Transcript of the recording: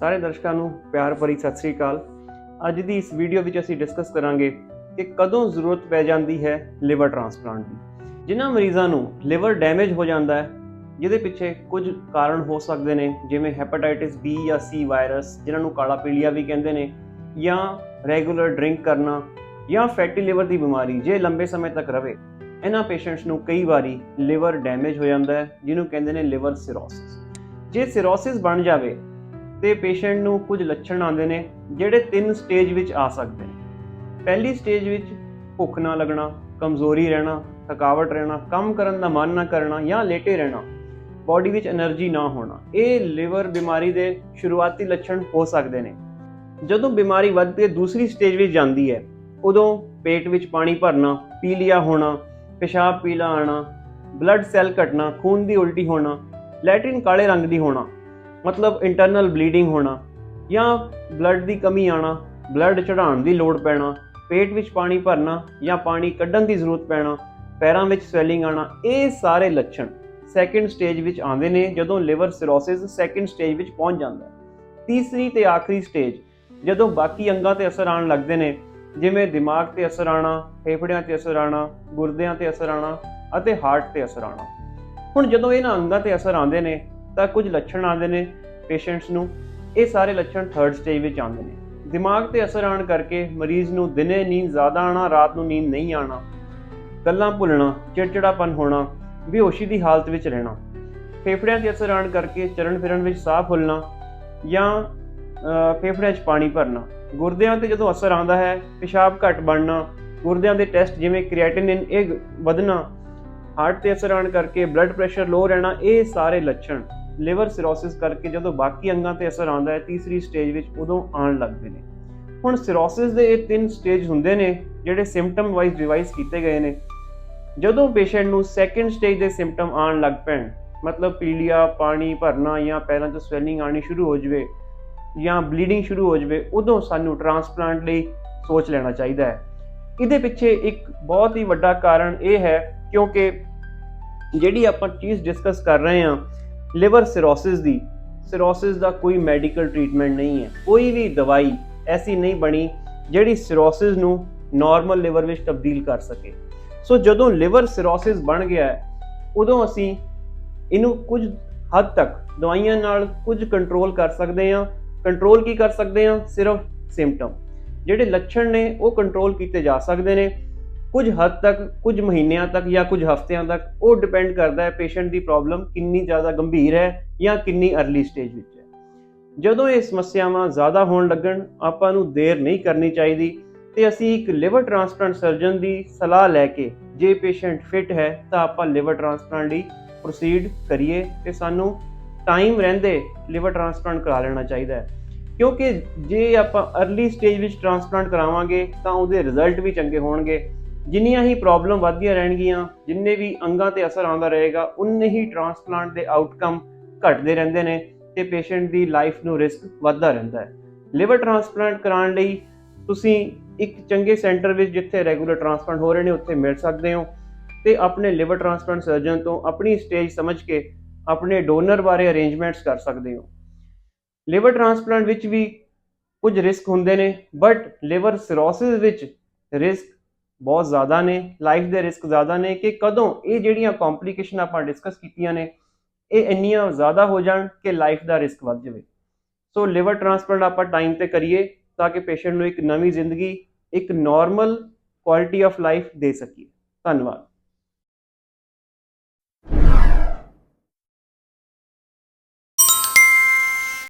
ਸਾਰੇ ਦਰਸ਼ਕਾਂ ਨੂੰ ਪਿਆਰ ਭਰੀ ਸਤਿ ਸ੍ਰੀ ਅਕਾਲ। ਅੱਜ ਦੀ ਇਸ ਵੀਡੀਓ ਵਿੱਚ ਅਸੀਂ ਡਿਸਕਸ ਕਰਾਂਗੇ ਕਿ ਕਦੋਂ ਜ਼ਰੂਰਤ ਪੈ ਜਾਂਦੀ ਹੈ ਲਿਵਰ ਟ੍ਰਾਂਸਪਲਾਂਟ ਦੀ। ਜਿਨ੍ਹਾਂ ਮਰੀਜ਼ਾਂ ਨੂੰ ਲਿਵਰ ਡੈਮੇਜ ਹੋ ਜਾਂਦਾ ਹੈ, ਜਿਹਦੇ ਪਿੱਛੇ ਕੁਝ ਕਾਰਨ ਹੋ ਸਕਦੇ ਨੇ, ਜਿਵੇਂ ਹੈਪੇਟਾਈਟਿਸ ਬੀ ਜਾਂ ਸੀ ਵਾਇਰਸ ਜਿਨ੍ਹਾਂ ਨੂੰ ਕਾਲਾ ਪੀਲੀਆ ਵੀ ਕਹਿੰਦੇ ਨੇ, ਜਾਂ ਰੈਗੂਲਰ ਡਰਿੰਕ ਕਰਨਾ, ਜਾਂ ਫੈਟੀ ਲਿਵਰ ਦੀ ਬਿਮਾਰੀ, ਜੇ ਲੰਬੇ ਸਮੇਂ ਤੱਕ ਰਵੇ ਇਹਨਾਂ ਪੇਸ਼ੈਂਟਸ ਨੂੰ ਕਈ ਵਾਰੀ ਲਿਵਰ ਡੈਮੇਜ ਹੋ ਜਾਂਦਾ ਹੈ, ਜਿਹਨੂੰ ਕਹਿੰਦੇ ਨੇ ਲਿਵਰ ਸਿਰੋਸਿਸ ਜੇ ਸਿਰੋਸਿਸ ਬਣ ਜਾਵੇ ਤੇ ਪੇਸ਼ੈਂਟ ਨੂੰ ਕੁਝ ਲੱਛਣ ਆਉਂਦੇ ਨੇ ਜਿਹੜੇ ਤਿੰਨ ਸਟੇਜ ਵਿੱਚ ਆ ਸਕਦੇ ਨੇ। ਪਹਿਲੀ ਸਟੇਜ ਵਿੱਚ ਭੁੱਖ ਨਾ ਲੱਗਣਾ, ਕਮਜ਼ੋਰੀ ਰਹਿਣਾ, ਥਕਾਵਟ ਰਹਿਣਾ, ਕੰਮ ਕਰਨ ਦਾ ਮਨ ਨਾ ਕਰਨਾ ਜਾਂ ਲੇਟੇ ਰਹਿਣਾ, ਬਾਡੀ ਵਿੱਚ એનર્ਜੀ ਨਾ ਹੋਣਾ, ਇਹ ਲਿਵਰ ਬਿਮਾਰੀ ਦੇ ਸ਼ੁਰੂਆਤੀ ਲੱਛਣ ਹੋ ਸਕਦੇ ਨੇ। ਜਦੋਂ ਬਿਮਾਰੀ ਵੱਧ ਕੇ ਦੂਸਰੀ ਸਟੇਜ ਵਿੱਚ ਜਾਂਦੀ ਹੈ, ਉਦੋਂ ਪੇਟ ਵਿੱਚ ਪਾਣੀ ਭਰਨਾ ਪੀਲੀਆ ਹੋਣਾ, ਪਿਸ਼ਾਬ ਪੀਲਾ ਆਣਾ ਬਲੱਡ ਸੈੱਲ ਘਟਣਾ, ਖੂਨ ਦੀ ਉਲਟੀ ਹੋਣਾ, ਲੈਟਰਿਨ ਕਾਲੇ ਰੰਗ ਦੀ ਹੋਣਾ ਮਤਲਬ ਇੰਟਰਨਲ ਬਲੀਡਿੰਗ ਹੋਣਾ ਜਾਂ ਬਲੱਡ ਦੀ ਕਮੀ ਆਣਾ ਬਲੱਡ ਚੜਾਉਣ ਦੀ ਲੋੜ ਪੈਣਾ, ਪੇਟ ਵਿੱਚ ਪਾਣੀ ਭਰਨਾ ਜਾਂ ਪਾਣੀ ਕੱਢਣ ਦੀ ਜ਼ਰੂਰਤ ਪੈਣਾ, ਪੈਰਾਂ ਵਿੱਚ ਸਵੈਲਿੰਗ ਆਣਾ, ਇਹ ਸਾਰੇ ਲੱਛਣ ਸੈਕੰਡ ਸਟੇਜ ਵਿੱਚ ਆਉਂਦੇ ਨੇ ਜਦੋਂ ਲਿਵਰ ਸਿਰੋਸਿਸ ਸੈਕੰਡ ਸਟੇਜ ਵਿੱਚ ਪਹੁੰਚ ਜਾਂਦਾ ਹੈ। ਤੀਸਰੀ ਤੇ ਆਖਰੀ ਸਟੇਜ ਜਦੋਂ ਬਾਕੀ ਅੰਗਾਂ ਤੇ ਅਸਰ ਆਉਣ ਲੱਗਦੇ ਨੇ, ਜਿਵੇਂ ਦਿਮਾਗ ਤੇ ਅਸਰ ਆਣਾ ਫੇਫੜਿਆਂ ਤੇ ਅਸਰ ਆਣਾ ਗੁਰਦਿਆਂ ਤੇ ਅਸਰ ਆਣਾ ਅਤੇ ਹਾਰਟ ਤੇ ਅਸਰ ਆਣਾ ਹੁਣ ਜਦੋਂ ਇਹਨਾਂ ਅੰਗਾਂ ਤੇ ਅਸਰ ਆਉਂਦੇ ਨੇ ਤਾਂ ਕੁਝ ਲੱਛਣ ਆਉਂਦੇ ਨੇ ਪੇਸ਼ੈਂਟਸ ਨੂੰ। ਇਹ ਸਾਰੇ ਲੱਛਣ ਥਰਡ ਸਟੇਜ ਵਿੱਚ ਆਉਂਦੇ ਨੇ। ਦਿਮਾਗ ਤੇ ਅਸਰ ਆਉਣ ਕਰਕੇ ਮਰੀਜ਼ ਨੂੰ ਦਿਨੇ ਨੀਂਦ ਜ਼ਿਆਦਾ ਆਣਾ ਰਾਤ ਨੂੰ ਨੀਂਦ ਨਹੀਂ ਆਣਾ ਗੱਲਾਂ ਭੁੱਲਣਾ, ਚਿੜਚਿੜਾਪਨ ਹੋਣਾ, ਬੇਹੋਸ਼ੀ ਦੀ ਹਾਲਤ ਵਿੱਚ ਰਹਿਣਾ, ਫੇਫੜਿਆਂ ਤੇ ਅਸਰ ਆਉਣ ਕਰਕੇ ਚਰਨ ਫਿਰਨ ਵਿੱਚ ਸਾਹ ਫੁੱਲਣਾ ਜਾਂ ਫੇਫੜਿਆਂ 'ਚ ਪਾਣੀ ਭਰਨਾ। ਗੁਰਦਿਆਂ ਤੇ ਜਦੋਂ ਅਸਰ ਆਉਂਦਾ ਹੈ, ਪਿਸ਼ਾਬ ਘੱਟ ਬਣਨਾ, ਗੁਰਦਿਆਂ ਦੇ ਟੈਸਟ ਜਿਵੇਂ ਕ੍ਰੀਏਟਿਨਿਨ ਇਹ ਵਧਣਾ, ਹਾਰਟ ਤੇ ਅਸਰ ਆਉਣ ਕਰਕੇ ਬਲੱਡ ਪ੍ਰੈਸ਼ਰ ਲੋ ਰਹਿਣਾ, ਇਹ ਸਾਰੇ ਲੱਛਣ। ਲਿਵਰ ਸਿਰੋਸਿਸ ਕਰਕੇ ਜਦੋਂ ਬਾਕੀ ਅੰਗਾਂ ਤੇ ਅਸਰ ਆਉਂਦਾ ਹੈ, ਤੀਸਰੀ ਸਟੇਜ ਵਿੱਚ ਉਦੋਂ ਆਉਣ ਲੱਗਦੇ ਨੇ। ਹੁਣ ਸਿਰੋਸਿਸ ਦੇ ਇਹ ਤਿੰਨ ਸਟੇਜ ਹੁੰਦੇ ਨੇ, ਜਿਹੜੇ ਸਿੰਪਟਮ ਵਾਈਜ਼ ਰਿਵਾਈਜ਼ ਕੀਤੇ ਗਏ ਨੇ। ਜਦੋਂ ਪੇਸ਼ੈਂਟ ਨੂੰ ਸੈਕੰਡ ਸਟੇਜ ਦੇ ਸਿੰਪਟਮ ਆਉਣ ਲੱਗ ਪੈਣ, ਮਤਲਬ ਪੀਲੀਆ, ਪਾਣੀ ਭਰਨਾ ਜਾਂ ਪੈਰਾਂ 'ਚ ਸਵੈਲਿੰਗ ਆਣੀ ਸ਼ੁਰੂ ਹੋ ਜਵੇ ਜਾਂ ਬਲੀਡਿੰਗ ਸ਼ੁਰੂ ਹੋ ਜਵੇ, ਉਦੋਂ ਸਾਨੂੰ ਟ੍ਰਾਂਸਪਲਾਂਟ ਲਈ ਸੋਚ ਲੈਣਾ ਚਾਹੀਦਾ ਹੈ। ਇਹਦੇ ਪਿੱਛੇ ਇੱਕ ਬਹੁਤ ਹੀ ਵੱਡਾ ਕਾਰਨ ਇਹ ਹੈ, ਕਿਉਂਕਿ ਜਿਹੜੀ ਆਪਾਂ ਚੀਜ਼ ਡਿਸਕਸ ਕਰ ਰਹੇ ਹਾਂ ਲਿਵਰ ਸਿਰੋਸਿਸ ਦੀ, ਸਿਰੋਸਿਸ ਦਾ ਕੋਈ ਮੈਡੀਕਲ ਟ੍ਰੀਟਮੈਂਟ ਨਹੀਂ ਹੈ। ਕੋਈ ਵੀ ਦਵਾਈ ਐਸੀ ਨਹੀਂ ਬਣੀ ਜਿਹੜੀ ਸਿਰੋਸਿਸ ਨੂੰ ਨਾਰਮਲ ਲਿਵਰ ਵਿੱਚ ਤਬਦੀਲ ਕਰ ਸਕੇ। ਸੋ ਜਦੋਂ ਲਿਵਰ ਸਿਰੋਸਿਸ ਬਣ ਗਿਆ ਹੈ, ਉਦੋਂ ਅਸੀਂ ਇਹਨੂੰ ਕੁਝ ਹੱਦ ਤੱਕ ਦਵਾਈਆਂ ਨਾਲ ਕੁਝ ਕੰਟਰੋਲ ਕਰ ਸਕਦੇ ਹਾਂ। ਕੰਟਰੋਲ ਕੀ ਕਰ ਸਕਦੇ ਹਾਂ? ਸਿਰਫ ਸਿੰਪਟਮ ਜਿਹੜੇ ਲੱਛਣ ਨੇ ਉਹ ਕੰਟਰੋਲ ਕੀਤੇ ਜਾ ਸਕਦੇ ਨੇ। ਕੁਝ ਹੱਦ ਤੱਕ, ਕੁਝ ਮਹੀਨਿਆਂ ਤੱਕ ਜਾਂ ਕੁਝ ਹਫ਼ਤਿਆਂ ਤੱਕ ਉਹ ਡਿਪੈਂਡ ਕਰਦਾ ਹੈ ਪੇਸ਼ੈਂਟ ਦੀ ਪ੍ਰੋਬਲਮ ਕਿੰਨੀ ਜ਼ਿਆਦਾ ਗੰਭੀਰ ਹੈ ਜਾਂ ਕਿੰਨੀ ਅਰਲੀ ਸਟੇਜ ਵਿੱਚ ਹੈ। ਜਦੋਂ ਇਹ ਸਮੱਸਿਆਵਾਂ ਜ਼ਿਆਦਾ ਹੋਣ ਲੱਗਣ, ਆਪਾਂ ਨੂੰ ਦੇਰ ਨਹੀਂ ਕਰਨੀ ਚਾਹੀਦੀ ਤੇ ਅਸੀਂ ਇੱਕ ਲਿਵਰ ਟ੍ਰਾਂਸਪਲਾਂਟ ਸਰਜਨ ਦੀ ਸਲਾਹ ਲੈ ਕੇ ਜੇ ਪੇਸ਼ੈਂਟ ਫਿਟ ਹੈ ਤਾਂ ਆਪਾਂ ਲਿਵਰ ਟ੍ਰਾਂਸਪਲਾਂਟ ਲਈ ਪ੍ਰੋਸੀਡ ਕਰੀਏ ਤੇ ਸਾਨੂੰ ਟਾਈਮ ਰਹਿੰਦੇ ਲਿਵਰ ਟ੍ਰਾਂਸਪਲਾਂਟ ਕਰਾ ਲੈਣਾ ਚਾਹੀਦਾ ਹੈ। ਕਿਉਂਕਿ ਜੇ ਆਪਾਂ ਅਰਲੀ ਸਟੇਜ ਵਿੱਚ ਟ੍ਰਾਂਸਪਲਾਂਟ ਕਰਾਵਾਂਗੇ ਤਾਂ ਉਹਦੇ ਰਿਜ਼ਲਟ ਵੀ ਚੰਗੇ ਹੋਣਗੇ। ਜਿੰਨੀਆਂ ਹੀ ਪ੍ਰੋਬਲਮ ਵੱਧਦੀਆਂ ਰਹਿਣਗੀਆਂ, ਜਿੰਨੇ ਵੀ ਅੰਗਾਂ ਤੇ ਅਸਰ ਆਉਂਦਾ ਰਹੇਗਾ, ਉਨੇ ਹੀ ਟ੍ਰਾਂਸਪਲਾਂਟ ਦੇ ਆਊਟਕਮ ਘਟਦੇ ਰਹਿੰਦੇ ਨੇ ਤੇ ਪੇਸ਼ੈਂਟ ਦੀ ਲਾਈਫ ਨੂੰ ਰਿਸਕ ਵੱਧਦਾ ਰਹਿੰਦਾ ਹੈ। ਲਿਵਰ ਟ੍ਰਾਂਸਪਲਾਂਟ ਕਰਾਉਣ ਲਈ ਤੁਸੀਂ ਇੱਕ ਚੰਗੇ ਸੈਂਟਰ ਵਿੱਚ ਜਿੱਥੇ ਰੈਗੂਲਰ ਟ੍ਰਾਂਸਪਲਾਂਟ ਹੋ ਰਹੇ ਨੇ, ਉੱਥੇ ਮਿਲ ਸਕਦੇ ਹੋ ਤੇ ਆਪਣੇ ਲਿਵਰ ਟ੍ਰਾਂਸਪਲਾਂਟ ਸਰਜਨ ਤੋਂ ਆਪਣੀ ਸਟੇਜ ਸਮਝ ਕੇ ਆਪਣੇ ਡੋਨਰ ਬਾਰੇ ਅਰੇਂਜਮੈਂਟਸ ਕਰ ਸਕਦੇ ਹੋ। ਲਿਵਰ ਟ੍ਰਾਂਸਪਲਾਂਟ ਵਿੱਚ ਵੀ ਕੁਝ ਰਿਸਕ ਹੁੰਦੇ ਨੇ ਬਟ ਲਿਵਰ ਸਿਰੋਸਿਸ ਵਿੱਚ ਰਿਸਕ ਬਹੁਤ ਜ਼ਿਆਦਾ ਨੇ ਲਾਈਫ ਦੇ ਰਿਸਕ ਜ਼ਿਆਦਾ ਨੇ ਕਿ ਕਦੋਂ ਇਹ ਜਿਹੜੀਆਂ ਕੰਪਲਿਕੇਸ਼ਨ ਆਪਾਂ ਡਿਸਕਸ ਕੀਤੀਆਂ ਨੇ, ਇਹ ਇੰਨੀਆਂ ਜ਼ਿਆਦਾ ਹੋ ਜਾਣ ਕਿ ਲਾਈਫ ਦਾ ਰਿਸਕ ਵੱਧ ਜਾਵੇ। ਸੋ ਲਿਵਰ ਟ੍ਰਾਂਸਪਲਾਂਟ ਆਪਾਂ ਟਾਈਮ ਤੇ ਕਰੀਏ ਤਾਂ ਕਿ ਪੇਸ਼ੈਂਟ ਨੂੰ ਇੱਕ ਨਵੀਂ ਜ਼ਿੰਦਗੀ, ਇੱਕ ਨਾਰਮਲ ਕੁਆਲਿਟੀ ਆਫ ਲਾਈਫ ਦੇ ਸਕੀਏ। ਧੰਨਵਾਦ।